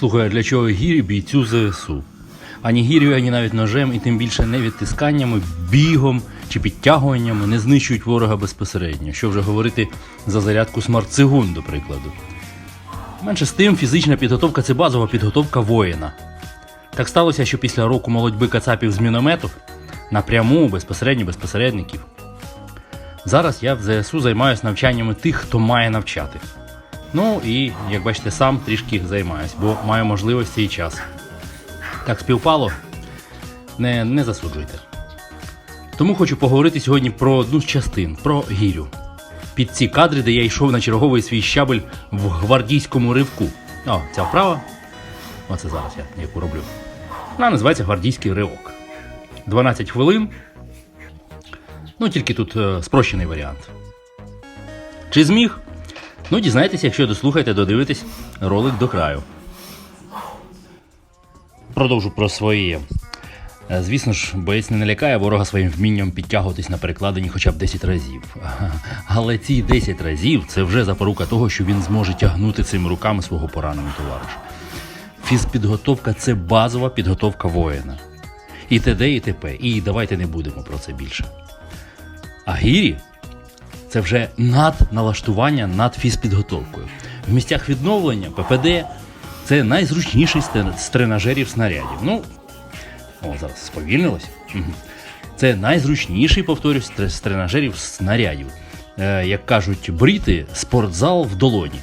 Слухай, а для чого гірі бійцю ЗСУ? Ані гір'ю, ані навіть ножем, і тим більше не відтисканнями, бігом чи підтягуваннями не знищують ворога безпосередньо. Що вже говорити за зарядку смарт-цигун, до прикладу. Менше з тим, фізична підготовка це базова підготовка воїна. Так сталося, що після року молодьби кацапів з міномету напряму, безпосередньо без посередників. Зараз я в ЗСУ займаюся навчаннями тих, хто має навчати. Ну і, як бачите, сам трішки займаюсь, бо маю можливості і час. Так співпало, не, не засуджуйте. Тому хочу поговорити сьогодні про одну з частин, про гірю. Під ці кадри, де я йшов на черговий свій щабель в гвардійському ривку. О, ця вправа. Оце зараз я яку роблю. Вона називається гвардійський ривок. 12 хвилин. Ну, тільки тут е, спрощений варіант. Чи зміг? Ну, дізнайтеся, якщо дослухаєте, додивитесь ролик до краю. Продовжу про своє. Е, Звісно ж, боєць не налякає ворога своїм вмінням підтягуватись на перекладині хоча б 10 разів. Але ці 10 разів це вже запорука того, що він зможе тягнути цими руками свого пораненого товариша. Фізпідготовка це базова підготовка воїна. І т.д. і т.п. І давайте не будемо про це більше. А гірі це вже надналаштування над фізпідготовкою. В місцях відновлення ППД це найзручніший з тренажерів снарядів. Ну, о, зараз сповільнилось. Це найзручніший, повторюсь, з тренажерів снарядів. Е, як кажуть бріти, спортзал в долоні.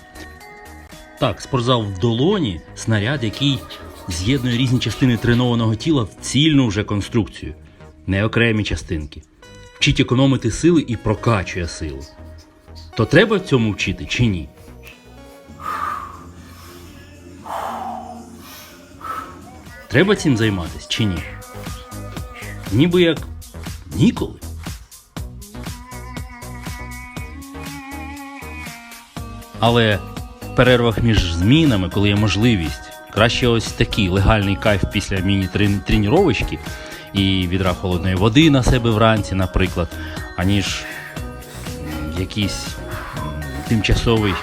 Так, спортзал в долоні снаряд, який з'єднує різні частини тренованого тіла в цільну вже конструкцію, не окремі частинки. Вчить економити сили і прокачує силу. То треба цьому вчити чи ні? Треба цим займатися чи ні? Ніби як ніколи. Але в перервах між змінами, коли є можливість, краще ось такий легальний кайф після міні-тренувачки і відра холодної води на себе вранці, наприклад, аніж якийсь тимчасовий,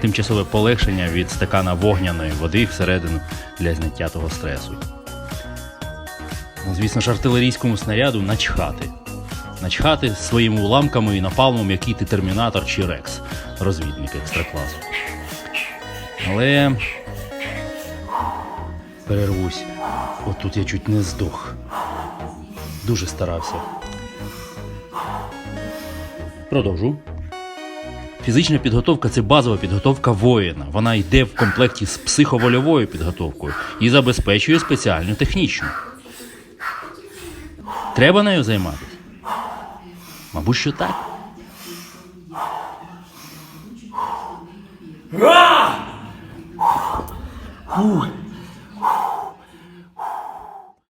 тимчасове полегшення від стакана вогняної води всередину для зняття того стресу. Ну, звісно ж, артилерійському снаряду начхати. Начхати своїми уламками і напалмом, який ти термінатор чи рекс, розвідник екстракласу. Але перервусь. От тут я чуть не здох. Дуже старався. Продовжу. Фізична підготовка це базова підготовка воїна. Вона йде в комплекті з психовольовою підготовкою і забезпечує спеціальну технічну. Треба нею займатися? Мабуть, що так. Фух,